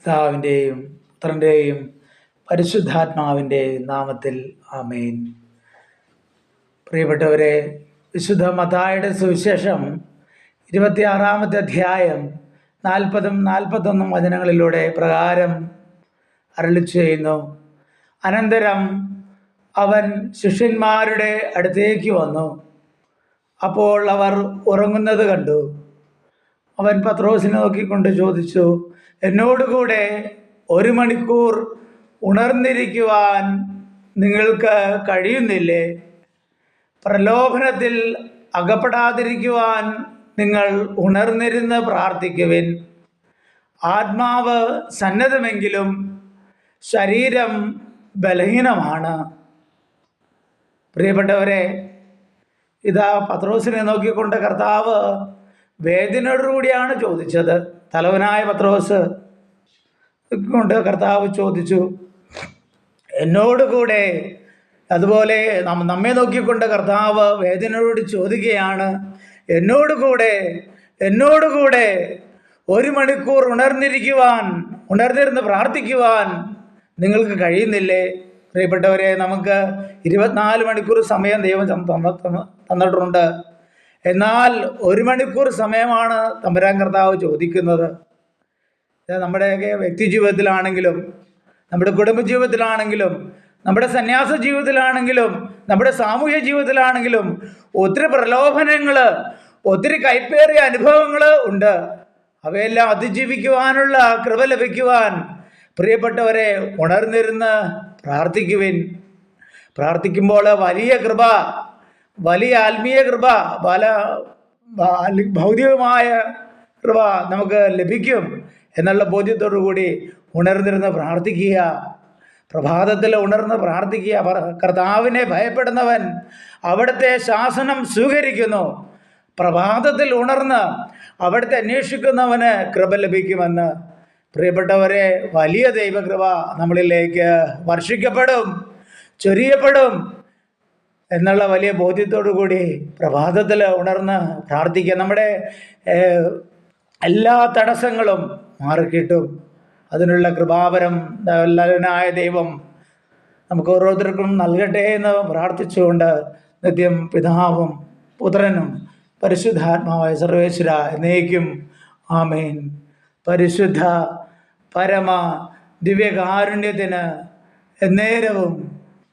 പിതാവിന്റെയും പുത്രന്റെയും പരിശുദ്ധാത്മാവിന്റെയും നാമത്തിൽ ആമേൻ. പ്രിയപ്പെട്ടവരെ വിശുദ്ധ മതായുടെ സുവിശേഷം ഇരുപത്തിയാറാമത്തെ അധ്യായം നാൽപ്പതും നാൽപ്പത്തൊന്നും വചനങ്ങളിലൂടെ പ്രകാരം അരളി ചെയ്യുന്നു. അനന്തരം അവൻ ശിഷ്യന്മാരുടെ അടുത്തേക്ക് വന്നു. അപ്പോൾ അവർ ഉറങ്ങുന്നത് കണ്ടു. അവൻ പത്രോസിനെ നോക്കിക്കൊണ്ട് ചോദിച്ചു എന്നോടുകൂടെ ഒരു മണിക്കൂർ ഉണർന്നിരിക്കുവാൻ നിങ്ങൾക്ക് കഴിയുന്നില്ലേ? പ്രലോഭനത്തിൽ അകപ്പെടാതിരിക്കുവാൻ നിങ്ങൾ ഉണർന്നിരുന്ന് പ്രാർത്ഥിക്കുവിൻ. ആത്മാവ് സന്നദ്ധമെങ്കിലും ശരീരം ബലഹീനമാണ്. പ്രിയപ്പെട്ടവരെ ഇതാ പത്രോസിനെ നോക്കിക്കൊണ്ട് കർത്താവ് വേദനയോടുകൂടിയാണ് ചോദിച്ചത്. തലവനായ പത്രോസ് കൊണ്ട് കർത്താവ് ചോദിച്ചു എന്നോട് കൂടെ അതുപോലെ നമ്മെ നോക്കിക്കൊണ്ട് കർത്താവ് വേദനയോട് ചോദിക്കുകയാണ്. എന്നോട് കൂടെ എന്നോട് കൂടെ ഒരു മണിക്കൂർ ഉണർന്നിരിക്കുവാൻ ഉണർന്നിരുന്ന് പ്രാർത്ഥിക്കുവാൻ നിങ്ങൾക്ക് കഴിയുന്നില്ലേ? പ്രിയപ്പെട്ടവരെ നമുക്ക് ഇരുപത്തിനാല് മണിക്കൂർ സമയം ദൈവം തന്ന- തന്ന- തന്ന- തന്നിട്ടുണ്ട്. എന്നാൽ ഒരു മണിക്കൂർ സമയമാണ് തമ്പുരാൻ കർത്താവ് ചോദിക്കുന്നത്. നമ്മുടെയൊക്കെ വ്യക്തി ജീവിതത്തിലാണെങ്കിലും നമ്മുടെ കുടുംബ ജീവിതത്തിലാണെങ്കിലും നമ്മുടെ സന്യാസ ജീവിതത്തിലാണെങ്കിലും നമ്മുടെ സാമൂഹ്യ ജീവിതത്തിലാണെങ്കിലും ഒത്തിരി പ്രലോഭനങ്ങൾ ഒത്തിരി കൈപ്പേറിയ അനുഭവങ്ങൾ ഉണ്ട്. അവയെല്ലാം അതിജീവിക്കുവാനുള്ള കൃപ ലഭിക്കുവാൻ പ്രിയപ്പെട്ടവരെ ഉണർന്നിരുന്ന് പ്രാർത്ഥിക്കുവിൻ. പ്രാർത്ഥിക്കുമ്പോൾ വലിയ കൃപ വലിയ ആത്മീയ കൃപ പല ഭൗതികമായ കൃപ നമുക്ക് ലഭിക്കും എന്നുള്ള കൂടി ഉണർന്നിരുന്ന് പ്രാർത്ഥിക്കുക. പ്രഭാതത്തിൽ ഉണർന്ന് പ്രാർത്ഥിക്കുക. കർത്താവിനെ ഭയപ്പെടുന്നവൻ അവിടുത്തെ ശാസനം സ്വീകരിക്കുന്നു. പ്രഭാതത്തിൽ ഉണർന്ന് അവിടുത്തെ അന്വേഷിക്കുന്നവന് കൃപ ലഭിക്കുമെന്ന്. പ്രിയപ്പെട്ടവരെ വലിയ ദൈവകൃപ നമ്മളിലേക്ക് വർഷിക്കപ്പെടും ചൊരിയപ്പെടും. എന്നുള്ള വലിയ ബോധ്യത്തോടു കൂടി പ്രഭാതത്തിൽ ഉണർന്ന് പ്രാർത്ഥിക്കുക. നമ്മുടെ എല്ലാ തടസ്സങ്ങളും മാറിക്കിട്ടും. അതിനുള്ള കൃപാപരം നല്ലവനായ ദൈവം നമുക്ക് ഓരോരുത്തർക്കും നൽകട്ടെ എന്ന് പ്രാർത്ഥിച്ചുകൊണ്ട് നിത്യം പിതാവും പുത്രനും പരിശുദ്ധാത്മാവായ സർവേശ്വര എന്നേക്കും ആമേൻ. പരിശുദ്ധ പരമ ദിവ്യകാരുണ്യത്തിന് എന്നേരവും